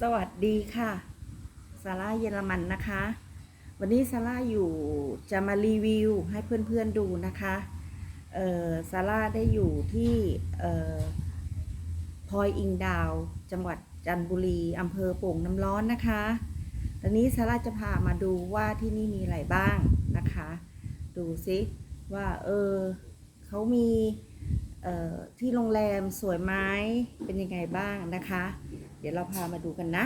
สวัสดีค่ะซาร่าเยอรมันนะคะ วันนี้ซาร่าอยู่จะมารีวิวให้เพื่อนๆดูนะคะเออซาร่าได้อยู่ที่เออพอยอิงดาว จังหวัดจันทบุรีอำเภอโป่งน้ำร้อนนะคะ ตอนนี้ซาร่าจะพามาดูว่าที่นี่มีอะไรบ้างนะคะ ดูซิว่าเออเขามีที่โรงแรมสวยไหมเป็นยังไงบ้างนะคะ ดี๋ยวเราพามาดูกันนะ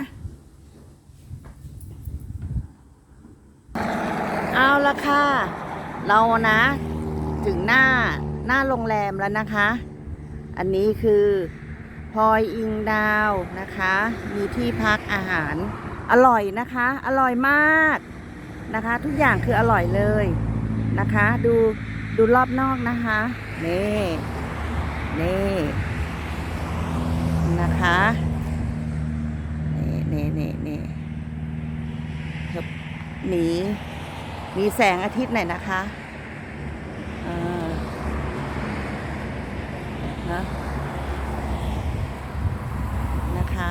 เอาละค่ะ เรานะ ถึงหน้าหน้าโรงแรมแล้วนะคะ อันนี้คือพลอยอิงดาวนะคะ มีที่พักอาหาร อร่อยนะคะ อร่อยมากนะคะ ทุกอย่างคืออร่อยเลยนะคะ ดูดูรอบนอกนะคะนี่นี่นะคะ นี่นี่นี่นี่ครับ มีมีแสงอาทิตย์หน่อยนะคะนะนะคะ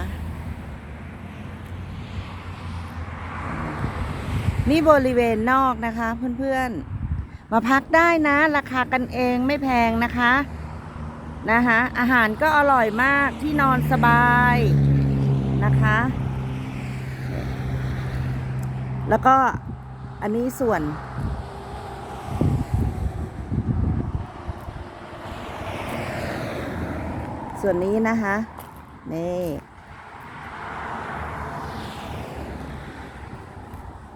นี่บริเวณนอกนะคะเพื่อนๆ มาพักได้นะ ราคากันเองไม่แพงนะคะนะคะอาหารก็อร่อยมากที่นอนสบายนะคะ แล้วก็อันนี้ส่วนส่วนนี้นะคะ นี่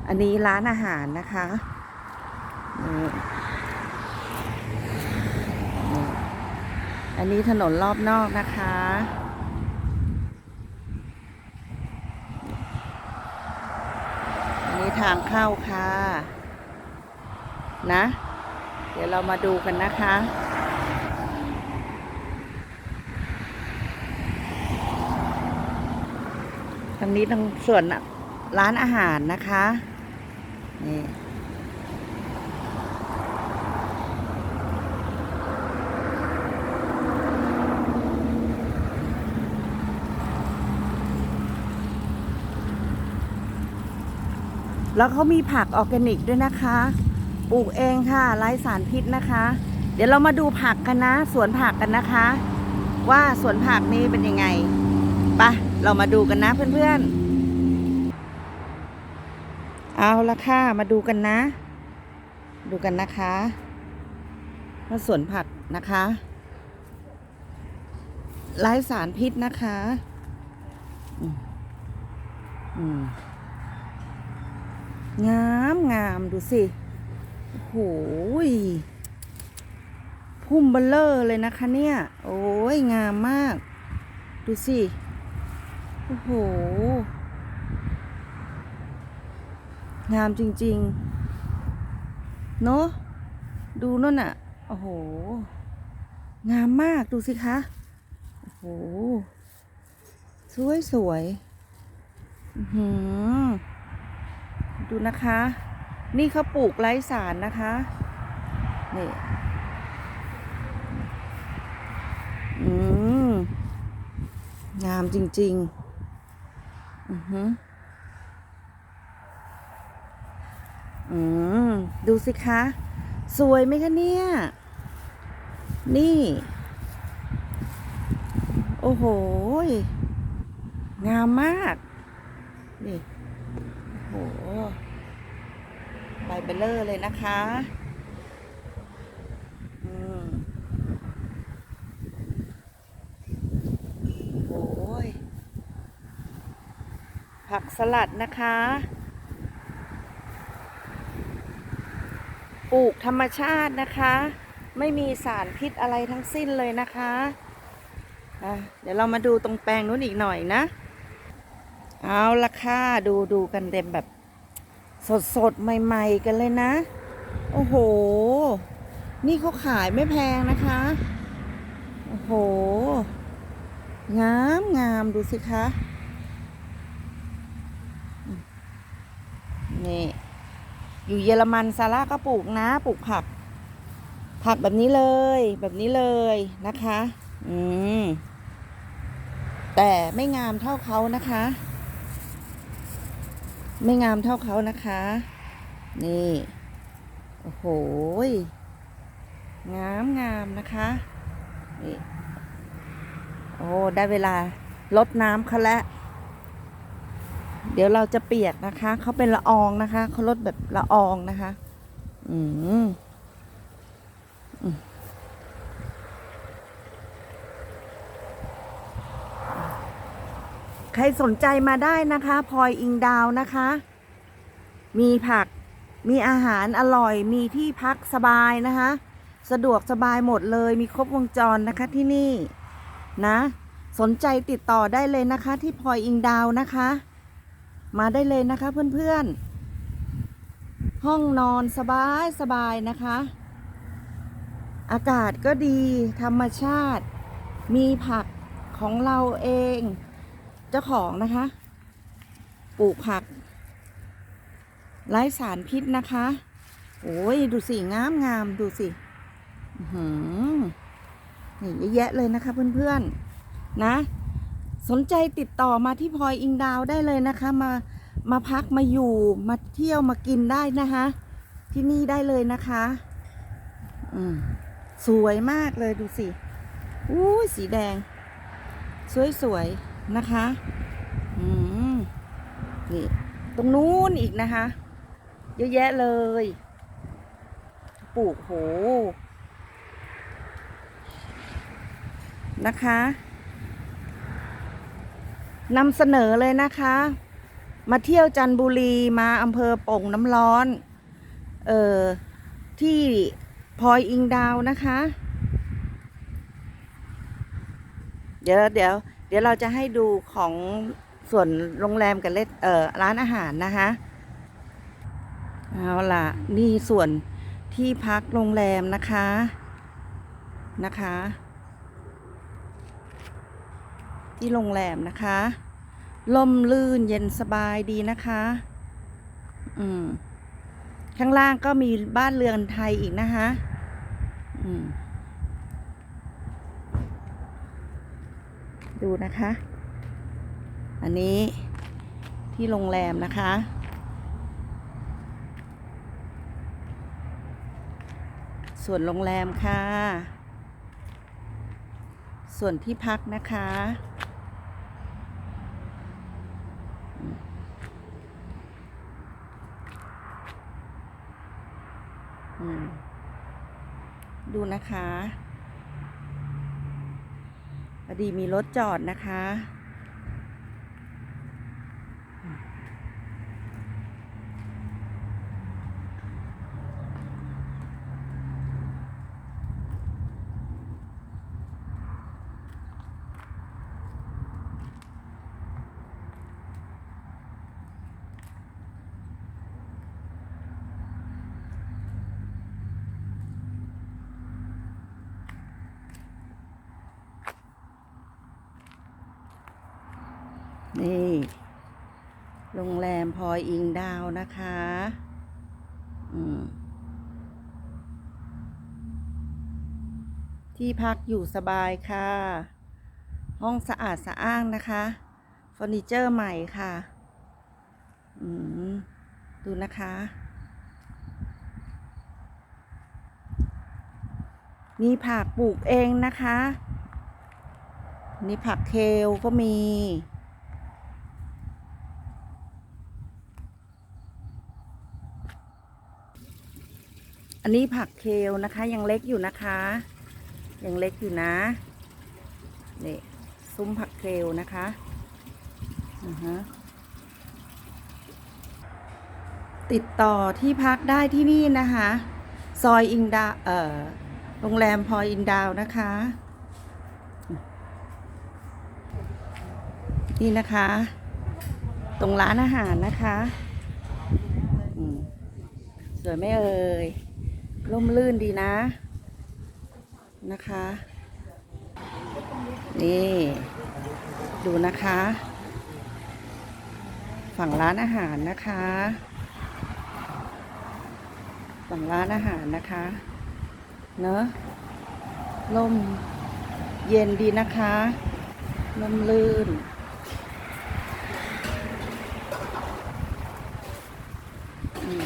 อันนี้ร้านอาหารนะคะ นี่ อันนี้ถนนรอบนอกนะคะ นี้ทางเข้าค่ะ นะ เดี๋ยวเรามาดูกันนะคะ ทางนี้ทางส่วนร้านอาหารนะคะ นี่ แล้วเขามีผักออร์แกนิกด้วยนะคะ ปลูกเองค่ะไร้สารพิษนะคะ เดี๋ยวเรามาดูผักกันนะ สวนผักกันนะคะ ว่าสวนผักนี้เป็นยังไงไปะเรามาดูกันนะเพื่อนๆ เอาละค่ะ มาดูกันนะ ดูกันนะคะว่าสวนผักนะคะไร้สารพิษนะคะ อืมอืม งามงามดูสิโอ้โหยพุ่มเบลเลอร์เลยนะคะเนี่ย โอ้ยงามมาก ดูสิ โอ้โห งามจริง ๆ เนอะดูนั่นอะโอ้โห งามมากดูสิคะ โอ้โห สวยสวยอือหือ ดูนะคะ นี่เขาปลูกไร้สารนะคะ นี่ อืม งามจริง ๆ อือหืออืม ดูสิคะ สวยไหมคะเนี่ย นี่ โอ้โห งามมาก นี่ หใบเบลเลอร์เลยนะคะอืมโอ้ย ผักสลัดนะคะ ปลูกธรรมชาตินะคะ ไม่มีสารพิษอะไรทั้งสิ้นเลยนะคะะเดี๋ยวเรามาดูตรงแปลงนู้นอีกหน่อยนะ เอาละค่ะ ดูดูกันเต็มแบบ สดสดใหม่ ๆ กันเลยนะ โอ้โห นี่เขาขายไม่แพงนะคะ โอ้โห งามงามดูสิคะนี่อยู่เยอรมันซาร่าก็ปลูกนะปลูกผัก ผักแบบนี้เลย แบบนี้เลยนะคะ อืมแต่ไม่งามเท่าเขานะคะ ไม่งามเท่าเขานะคะ นี่ โอ้โหยงามงามนะคะ นี่ โอ้ ได้เวลาลดน้ำเขาแล้ว เดี๋ยวเราจะเปียกนะคะ เขาเป็นละอองนะคะ เขาลดแบบละอองนะคะ อืมอืม ใครสนใจมาได้นะคะพลอยอิงดาวนะคะ มีผักมีอาหารอร่อยมีที่พักสบายนะคะ สะดวกสบายหมดเลยมีครบวงจรนะคะที่นี่นะ สนใจติดต่อได้เลยนะคะ ที่พลอยอิงดาวนะคะ มาได้เลยนะคะเพื่อนๆ ห้องนอนสบายสบายนะคะ อากาศก็ดีธรรมชาติ มีผักของเราเอง เจ้าของนะคะ ปลูกผัก ไร้สารพิษนะคะ โอ้ยดูสิงามงามดูสิหือนี่เยอะแยะเลยนะคะเพื่อนๆนะ สนใจติดต่อมาที่พลอยอิงดาวได้เลยนะคะ มามาพักมาอยู่มาเที่ยวมากินได้นะคะ ที่นี่ได้เลยนะคะอืมสวยมากเลยดูสิอู้สีแดง สวยๆ นะคะ อืม นี่ ตรงนู้นอีกนะคะ เยอะแยะเลย ปลูกโห นะคะนำเสนอเลยนะคะ มาเที่ยวจันทบุรีมาอำเภอโป่งน้ำร้อน เอ่อ ที่พลอยอิงดาวนะคะ เดี๋ยวเดี๋ยว เดี๋ยวเราจะให้ดูของส่วนโรงแรมกับเลเอ่อร้านอาหารนะคะเอาล่ะ นี่ส่วนที่พักโรงแรมนะคะนะคะ ที่โรงแรมนะคะล่มลื่นเย็นสบายดีนะคะ อืม ข้างล่างก็มีบ้านเรือนไทยอีกนะคะ อืม ดูนะคะ อันนี้ที่โรงแรมนะคะ ส่วนโรงแรมค่ะ ส่วนที่พักนะคะ ดูนะคะ พอดีมีรถจอดนะคะ นี่ โรงแรมพลอยอิงดาวนะคะ อืมที่พักอยู่สบายค่ะ ห้องสะอาดสะอ้างนะคะเฟอร์นิเจอร์ใหม่ค่ะ อืม ดูนะคะ มีผักปลูกเองนะคะ นี่ผักเคลก็มี อันนี้ผักเคลนะคะ ยังเล็กอยู่นะคะ ยังเล็กอยู่นะนี่ซุ้มผักเคลนะคะอือฮะติดต่อที่พักได้ที่นี่นะคะ ซอยอิงดาเอ่อโรงแรมพอยอินดาวนะคะ นี่นะคะ ตรงร้านอาหารนะคะสวยไหม่เอ่ย ร่มรื่นดีนะ นะคะ นี่ ดูนะคะ ฝั่งร้านอาหารนะคะ ฝั่งร้านอาหารนะคะ เนอะลมเย็นดีนะคะลมลื่น อืม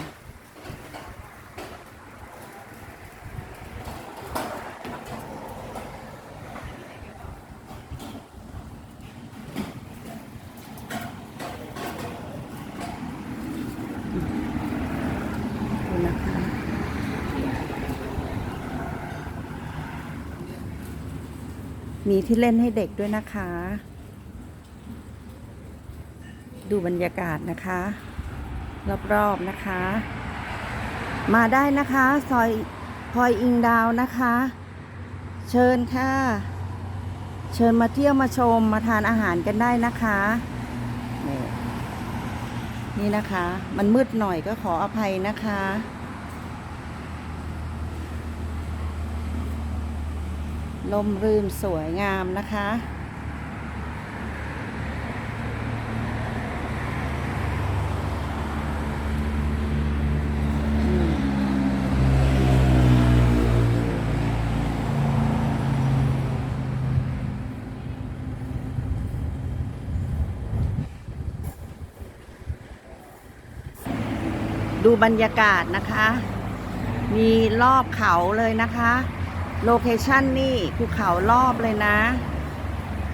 ดูนะคะ มีที่เล่นให้เด็กด้วยนะคะ ดูบรรยากาศนะคะ รอบๆนะคะ มาได้นะคะ ซอยพลอยอิงดาวนะคะ เชิญค่ะ เชิญมาเที่ยวมาชมมาทานอาหารกันได้นะคะนี่นี่นะคะ มันมืดหน่อยก็ขออภัยนะคะ ลมรื่นสวยงามนะคะ ดูบรรยากาศนะคะ มีรอบเขาเลยนะคะ โลเคชันนี่ภูเขารอบเลยนะ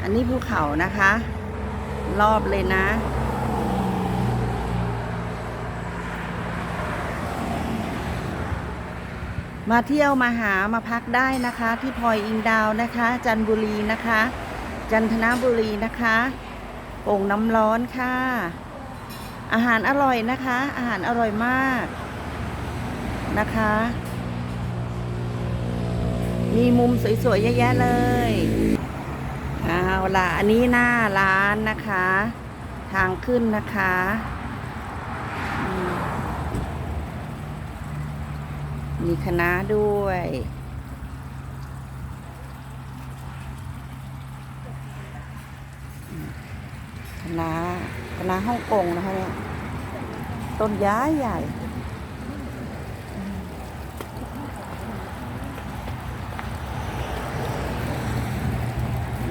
อันนี้ภูเขานะคะ รอบเลยนะ มาเที่ยวมาหามาพักได้นะคะ ที่พลอยอิงดาวนะคะ จันทบุรีนะคะ จันทนบุรีนะคะโป่งน้ำร้อนค่ะ อาหารอร่อยนะคะ อาหารอร่อยมากนะคะ มีมุมสวยๆเยอะแยะเลยเอาล่ะอันนี้หน้าร้านนะคะ ทางขึ้นนะคะมีคณะด้วย คณะคณะฮ่องกงนะคะเนี่ย ต้นย้ายใหญ่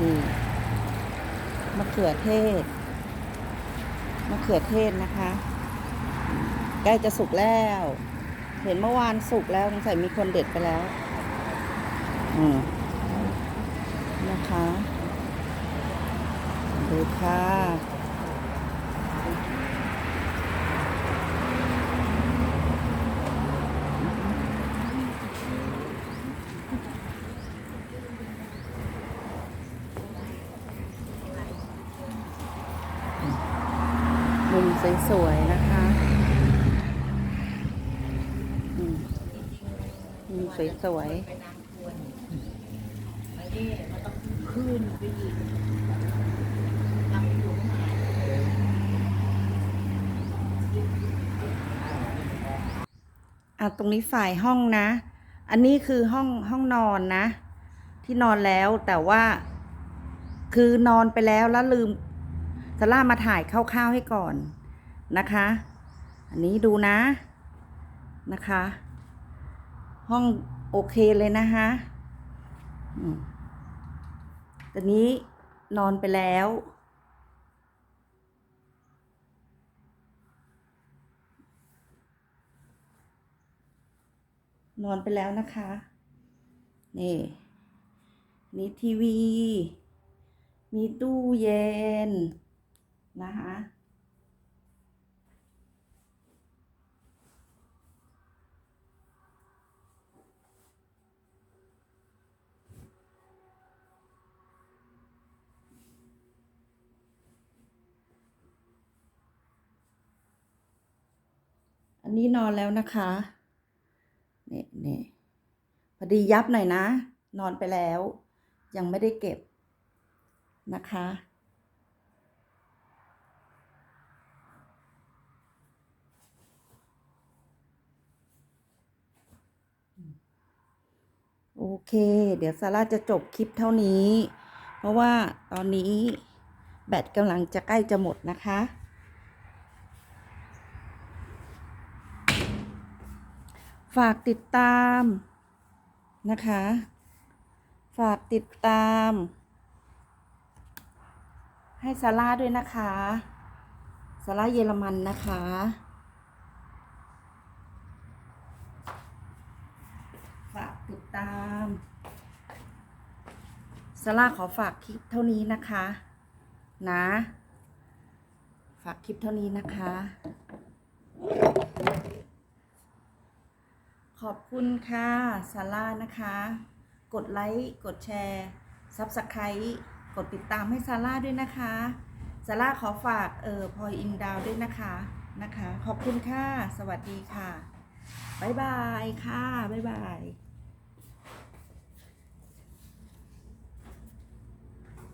นี่มะเขือเทศมะเขือเทศนะคะ ใกล้จะสุกแล้ว เห็นเมื่อวานสุกแล้วสงสัยมีคนเด็ดไปแล้วอืมนะคะ ดูค่ะ มุม สวยๆนะคะอืมมุมสวยๆอะตรงนี้ฝ่ายห้องนะ อันนี้คือห้องห้องนอนนะ ที่นอนแล้วแต่ว่า คือนอนไปแล้วแล้วลืมซาร่ามาถ่ายคร่าวๆให้ก่อน นะคะ อันนี้ดูนะนะคะ ห้องโอเคเลยนะคะอืมตอนนี้นอนไปแล้ว นอนไปแล้วนะคะ นี่นี่ทีวี มีตู้เย็นนะคะ นี้นอนแล้วนะคะนี่นี่พอดียับหน่อยนะ นอนไปแล้ว ยังไม่ได้เก็บนะคะ โอเค เดี๋ยวซาร่าจะจบคลิปเท่านี้ เพราะว่าตอนนี้แบตกำลังจะใกล้จะหมดนะคะ ฝากติดตามนะคะ ฝากติดตาม ให้ซาร่าด้วยนะคะซาร่าเยอรมันนะคะ ฝากติดตามซาร่าขอฝากคลิปเท่านี้นะคะ นะ ฝากคลิปเท่านี้นะคะ ขอบคุณค่ะซาร่านะคะ กดไลค์กดแชร์ซับสไครต์กดติดตามให้ซาร่าด้วยนะคะซาร่าขอฝากเออพลอยอินดาวด้วยนะคะนะคะ ขอบคุณค่ะ สวัสดีค่ะ บ๊ายบายค่ะ บ๊ายบาย